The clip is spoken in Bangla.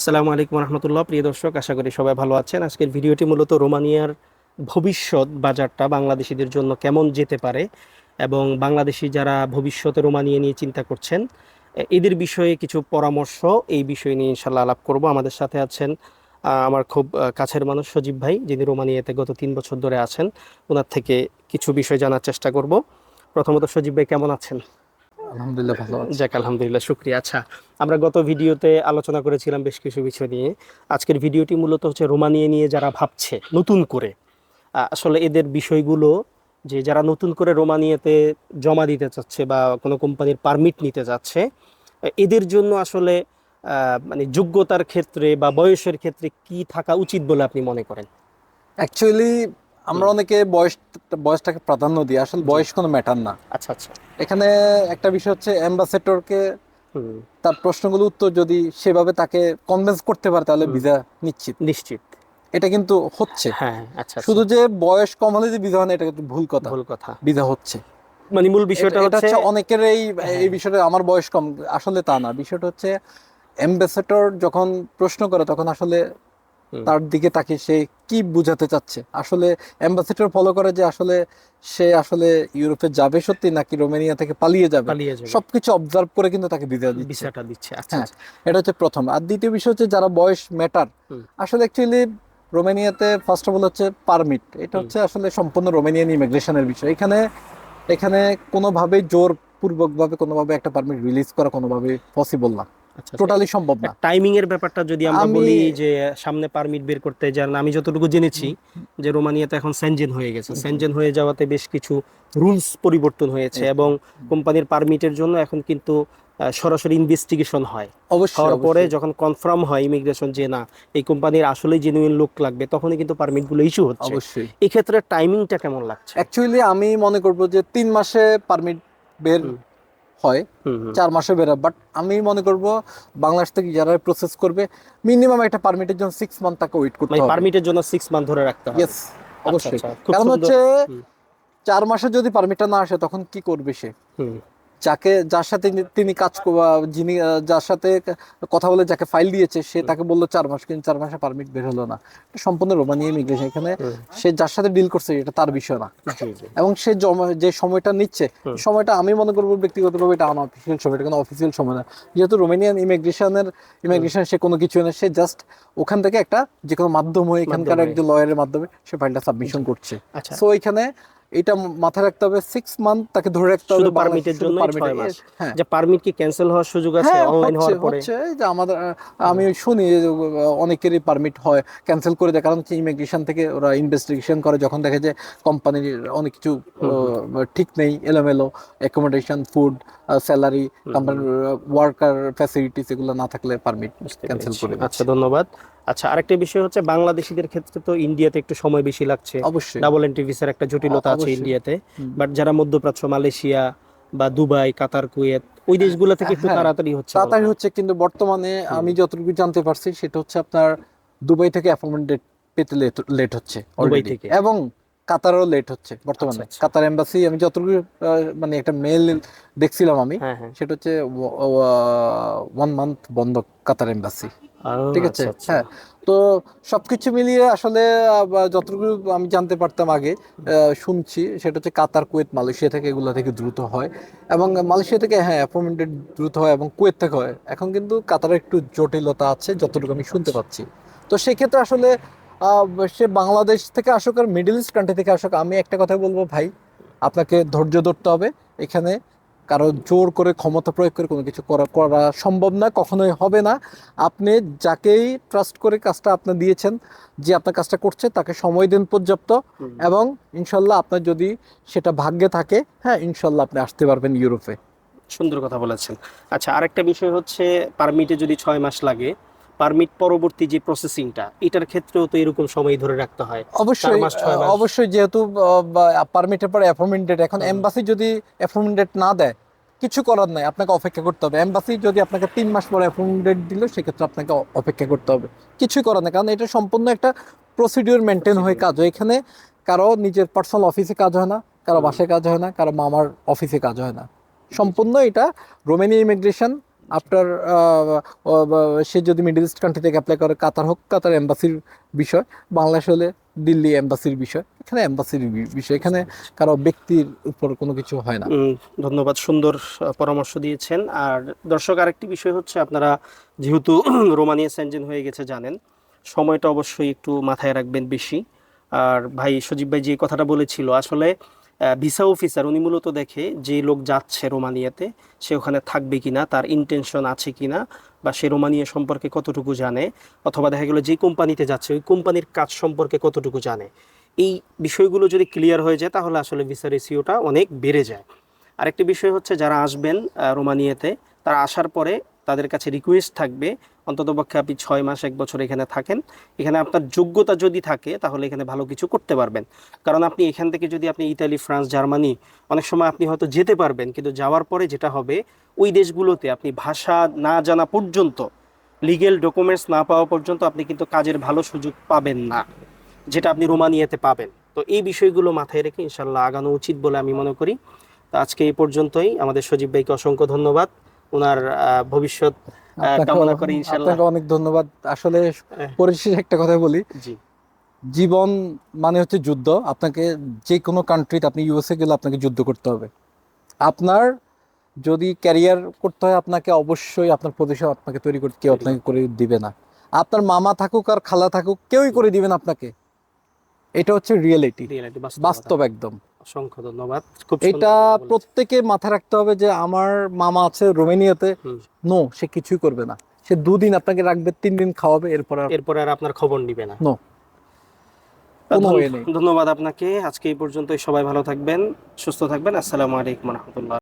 আসসালামু আলাইকুম রহমতুল্লাহ। প্রিয় দর্শক, আশা করি সবাই ভালো আছেন। আজকের ভিডিওটি মূলত রোমানিয়ার ভবিষ্যৎ বাজারটা বাংলাদেশিদের জন্য কেমন যেতে পারে এবং বাংলাদেশি যারা ভবিষ্যতে রোমানিয়া নিয়ে চিন্তা করছেন, এদের বিষয়ে কিছু পরামর্শ এই বিষয় নিয়ে ইনশাল্লাহ আলাপ করব। আমাদের সাথে আছেন আমার খুব কাছের মানুষ সজীব ভাই, যিনি রোমানিয়াতে গত তিন বছর ধরে আছেন। ওনার থেকে কিছু বিষয় জানার চেষ্টা করব। প্রথমত সজীব ভাই, কেমন আছেন? আলহামদুলিল্লাহ ভালো আছি। যাক আলহামদুলিল্লাহ শুক্রিয়া। আচ্ছা আমরা গত ভিডিওতে আলোচনা করেছিলাম বেশ কিছু বিষয় নিয়ে। আজকের ভিডিওটি মূলত হচ্ছে রোমানিয়া নিয়ে যারা ভাবছে নতুন করে। আসলে এদের বিষয়গুলো যে যারা নতুন করে রোমানিয়াতে জমা দিতে চাচ্ছে বা কোনো কোম্পানির পারমিট নিতে যাচ্ছে এদের জন্য আসলে মানে যোগ্যতার ক্ষেত্রে বা বয়সের ক্ষেত্রে কি থাকা উচিত বলে আপনি মনে করেন? অ্যাকচুয়ালি আমরা অনেকে বয়স বয়সটাকে প্রাধান্য দিই আসলে বয়স কোনো ম্যাটার না। আচ্ছা আচ্ছা। এখানে একটা বিষয় হচ্ছে অ্যাম্বাসেডরকে তার প্রশ্নগুলো উত্তর যদি সেভাবে তাকে কনভিন্স করতে পারে তাহলে ভিসা নিশ্চিত। নিশ্চিত। এটা কিন্তু হচ্ছে। হ্যাঁ আচ্ছা আচ্ছা, শুধু যে বয়স কম হলে যে ভিসা হয় না এটা কিন্তু ভুল কথা। ভুল কথা। ভিসা হচ্ছে। মানে মূল বিষয়টা হচ্ছে অনেকের এই হ্যাঁ। এই বিষয়টা আমার বয়স কম। আসলে তা না। বিষয়টা হচ্ছে অ্যাম্বাসেডর যখন প্রশ্ন করে তখন আসলে। তার দিকে তাকে সে কি বুঝাতে চাচ্ছে? আসলে অ্যাম্বাসেডর ফলো করে যে আসলে সে আসলে ইউরোপে যাবে সত্যি নাকি রোমানিয়া থেকে পালিয়ে যাবে? সবকিছু অবজার্ভ করে কিন্তু তাকে ভিসা দিচ্ছে। ভিসাটা দিচ্ছে আচ্ছা হ্যাঁ। আচ্ছা। এটা হচ্ছে প্রথম। আর দ্বিতীয় বিষয় হচ্ছে যারা বয়স ম্যাটার আসলে অ্যাকচুয়ালি রোমানিয়াতে ফার্স্ট অফ অল হচ্ছে পারমিট এটা হচ্ছে আসলে সম্পূর্ণ রোমানিয়ান ইমিগ্রেশনের বিষয়। এখানে এখানে কোনোভাবে জোর পূর্বকভাবে কোনোভাবে একটা পারমিট রিলিজ করা কোনোভাবে পসিবল না। টোটালি সম্ভব না। টাইমিং এর ব্যাপারটা যদি আমরা বলি যে সামনে পারমিট বের করতে যান আমি যতটুকু জেনেছি যে রোমানিয়াতে এখন সেনজেন হয়ে গেছে। সেনজেন হয়ে যাওয়াতে বেশ কিছু রুলস পরিবর্তন হয়েছে এবং কোম্পানির পারমিটের জন্য এখন কিন্তু সরাসরি ইনভেস্টিগেশন হয়। অবশ্যই হওয়ার পরে যখন কনফার্ম হয় ইমিগ্রেশন যে না এই কোম্পানির আসলে জেনুইন লোক লাগবে তখনই কিন্তু পারমিটগুলো ইস্যু হচ্ছে। অবশ্যই। এই ক্ষেত্রে টাইমিংটা কেমন লাগছে? অ্যাকচুয়ালি আমি মনে করব যে তিন মাসে পারমিট বের। হয়। চার মাসে বেরোয়। বাট আমি মনে করব বাংলাদেশ থেকে যারা প্রসেস করবে মিনিমাম একটা পারমিটের জন্য সিক্স মান্থ তাকে ওয়েট করতে মানে হবে। পারমিটের জন্য সিক্স মান্থ ধরে রাখতে হবে। ইয়েস অবশ্যই। আচ্ছা, কারণ হচ্ছে চার মাসে যদি পারমিটটা না আসে তখন কি করবে সে? যাকে যার সাথে তিনি কাজ যিনি যার সাথে কথা বলে যাকে ফাইল দিয়েছে সে তাকে বলল চার মাস কিন্তু চার মাসে পারমিট বের হলো না। সম্পূর্ণ রোমানিয়া ইমিগ্রেশন এখানে সে যার সাথে ডিল করছে এটা তার বিষয় না। এবং সে যে সময়টা নিচ্ছে সময়টা আমি মনে করব ব্যক্তিগতভাবে এটা আনঅফিসিয়াল সময় এটা কোনো অফিসিয়াল সময় না। যেহেতু রোমানিয়ান ইমিগ্রেশনের ইমিগ্রেশন সে কোনো কিছু না সে জাস্ট ওখান থেকে একটা যে কোনো মাধ্যম হয়ে এখানকার একজন লয়ারের মাধ্যমে সে ফাইলটা সাবমিশন করছে। আচ্ছা। সো এখানে এটা মাথায় রাখতে হবে সিক্স মান্থ তাকে ধরে রাখতে হবে পারমিটের জন্য permit ছয় এর- মাস। হ্যাঁ যে পারমিট কি ক্যান্সেল হওয়ার সুযোগ আছে হ্যাঁ অনলাইন হওয়ার পরে? হচ্ছে যে আমাদের আমি শুনি অনেকেরই পারমিট হয় ক্যান্সেল করে দেয়। কারণ হচ্ছে ইমিগ্রেশন থেকে ওরা ইনভেস্টিগেশন করে যখন দেখে যে কোম্পানির অনেক কিছু ঠিক নেই এলোমেলো অ্যাকোমোডেশন ফুড স্যালারি কোম্পানির ওয়ার্কার ফ্যাসিলিটিস এগুলো না থাকলে পারমিট ক্যান্সেল করে। আচ্ছা ধন্যবাদ। আচ্ছা আরেকটা বিষয় হচ্ছে বাংলাদেশিদের ক্ষেত্রে তো ইন্ডিয়াতে একটু সময় বেশি লাগছে। অবশ্যই। ডাবল এন্ট্রি ভিসার একটা জটিলতা আছে ইন্ডিয়াতে। বাট যারা মধ্যপ্রাচ্য মালয়েশিয়া বা দুবাই কাতার কুয়েত ওই দেশগুলো থেকে একটু হ্যাঁ, তাড়াতাড়ি হচ্ছে তাড়াতাড়ি হচ্ছে কিন্তু বর্তমানে আমি যতটুকু জানতে পারছি সেটা হচ্ছে আপনার দুবাই থেকে অ্যাপয়েন্টমেন্ট পেতে লেট হচ্ছে দুবাই থেকে? এবং কাতারও লেট হচ্ছে বর্তমানে। আচ্ছা, আচ্ছা। কাতার এম্বাসি আমি যতটুকু মানে একটা মেল দেখছিলাম আমি হ্যাঁ হ্যাঁ। সেটা হচ্ছে ওয়ান মান্থ বন্ধ কাতার এম্বাসি ঠিক আছে আচ্ছা, আচ্ছা। হ্যাঁ। তো সবকিছু মিলিয়ে আসলে যতটুকু আমি জানতে পারতাম আগে শুনছি সেটা হচ্ছে কাতার কুয়েত মালয়েশিয়া থেকে এগুলো থেকে দ্রুত হয়। এবং মালয়েশিয়া থেকে হ্যাঁ অ্যাপয়েন্টমেন্টেড দ্রুত হয় এবং কুয়েত থেকে হয়। এখন কিন্তু কাতারে একটু জটিলতা আছে যতটুকু আমি শুনতে পাচ্ছি। তো সেক্ষেত্রে আসলে আহ, সে বাংলাদেশ থেকে আসুক আর মিডল ইস্ট কান্ট্রি থেকে আসুক আমি একটা কথা বলব ভাই আপনাকে ধৈর্য ধরতে হবে। এখানে কারও জোর করে ক্ষমতা প্রয়োগ করে কোনো কিছু করা করা সম্ভব না কখনোই হবে না। আপনি যাকেই ট্রাস্ট করে কাজটা আপনি দিয়েছেন যে আপনার কাজটা করছে তাকে সময় দিন পর্যাপ্ত এবং ইনশাল্লাহ আপনার যদি সেটা ভাগ্যে থাকে হ্যাঁ ইনশাল্লাহ আপনি আসতে পারবেন ইউরোপে। সুন্দর কথা বলেছেন। আচ্ছা আরেকটা বিষয় হচ্ছে পারমিটে যদি ছয় মাস লাগে পারমিট পরবর্তী যে প্রসেসিংটা এটার ক্ষেত্রেও তো এরকম সময় ধরে রাখতে হয়। অবশ্যই। অবশ্যই যেহেতু পারমিটের পরে অ্যাপয়েন্টমেন্ট ডেট এখন এমবাসি যদি অ্যাপয়েন্টমেন্ট ডেট না দেয় কিছু করার নাই আপনাকে অপেক্ষা করতে হবে। এম্বাসি যদি আপনাকে তিন মাস পরে অ্যাপয়েন্টমেন্ট ডেট দিল সেক্ষেত্রে আপনাকে অপেক্ষা করতে হবে। কিছু করার নাই কারণ এটা সম্পূর্ণ একটা প্রসিডিওর মেনটেন হয়ে কাজ হয়। এখানে কারও নিজের পার্সোনাল অফিসে কাজ হয় না কারও। বাসায় কাজ হয় না কারও মামার অফিসে কাজ হয় না। সম্পূর্ণ এটা রোমানিয়া ইমিগ্রেশন আফটার সে যদি মিডল ইস্ট কান্ট্রি থেকে অ্যাপ্লাই করে কাতার হোক কাতার এম্বাসির বিষয় বাংলাদেশ হলে দিল্লি এম্বাসির বিষয়, এখানে এম্বাসির বিষয়, এখানে কারও ব্যক্তির উপর কোনো কিছু হয় না। ধন্যবাদ, সুন্দর পরামর্শ দিয়েছেন। আর দর্শক, আরেকটি বিষয় হচ্ছে আপনারা যেহেতু রোমানিয়া সেনজেন হয়ে গেছে, জানেন, সময়টা অবশ্যই একটু মাথায় রাখবেন বেশি। আর ভাই, সজীব ভাই যে কথাটা বলেছিল, আসলে ভিসা অফিসার উনি মূলত দেখে যে লোক যাচ্ছে রোমানিয়াতে, সে ওখানে থাকবে কি না তার ইন্টেনশন আছে কি না বা সে রোমানিয়া সম্পর্কে কতটুকু জানে, অথবা দেখা গেলো যে কোম্পানিতে যাচ্ছে, ওই কোম্পানির কাজ সম্পর্কে কতটুকু জানে। এই বিষয়গুলো যদি ক্লিয়ার হয়ে যায়, তাহলে আসলে ভিসা রেসিওটা অনেক বেড়ে যায়। আরেকটি বিষয় হচ্ছে, যারা আসবেন রোমানিয়াতে, তারা আসার পরে তাদের কাছে রিকোয়েস্ট থাকবে, অন্ততপক্ষে আপনি ছয় মাস, এক বছর এখানে থাকেন। এখানে আপনার যোগ্যতা যদি থাকে, তাহলে এখানে ভালো কিছু করতে পারবেন। কারণ আপনি এখান থেকে যদি আপনি ইতালি, ফ্রান্স, জার্মানি, অনেক সময় আপনি হয়তো যেতে পারবেন, কিন্তু যাওয়ার পরে যেটা হবে, ওই দেশগুলোতে আপনি ভাষা না জানা পর্যন্ত লিগেল ডকুমেন্টস না পাওয়া পর্যন্ত আপনি কিন্তু কাজের ভালো সুযোগ পাবেন না, যেটা আপনি রোমানিয়াতে পাবেন। তো এই বিষয়গুলো মাথায় রেখে ইনশাল্লাহ আগানো উচিত বলে আমি মনে করি। তো আজকে এই পর্যন্তই। আমাদের সজীব ভাইকে অসংখ্য ধন্যবাদ। ওনার ভবিষ্যৎ কামনা করি ইনশাল্লাহ। আপনাকে অনেক ধন্যবাদ। আসলে হ্যাঁ। পরিশেষে একটা কথা বলি। জি। জীবন মানে হচ্ছে যুদ্ধ। আপনাকে যে কোনো কান্ট্রিতে আপনি ইউএসএ গেলে আপনাকে যুদ্ধ করতে হবে। আপনার যদি ক্যারিয়ার করতে হয় আপনাকে অবশ্যই আপনার প্রদেশে আপনাকে তৈরি করতে কেউ আপনাকে করে দিবে না। আপনার মামা থাকুক আর খালা থাকুক কেউই করে দিবে না আপনাকে। এটা হচ্ছে রিয়েলিটি বাস্তব একদম। অসংখ্য ধন্যবাদ। খুব এটা প্রত্যেকে মাথায় রাখতে হবে যে আমার মামা আছে রোমেনিয়াতে। নো সে কিছুই করবে না। সে দুদিন আপনাকে রাখবে তিন দিন খাওয়াবে এরপর আর এরপরে আর আপনার খবর নিবে না। নো। ধন্যবাদ আপনাকে। আজকে এই পর্যন্তই সবাই ভালো থাকবেন সুস্থ থাকবেন। আসসালামু আলাইকুম রহমতুল্লাহ।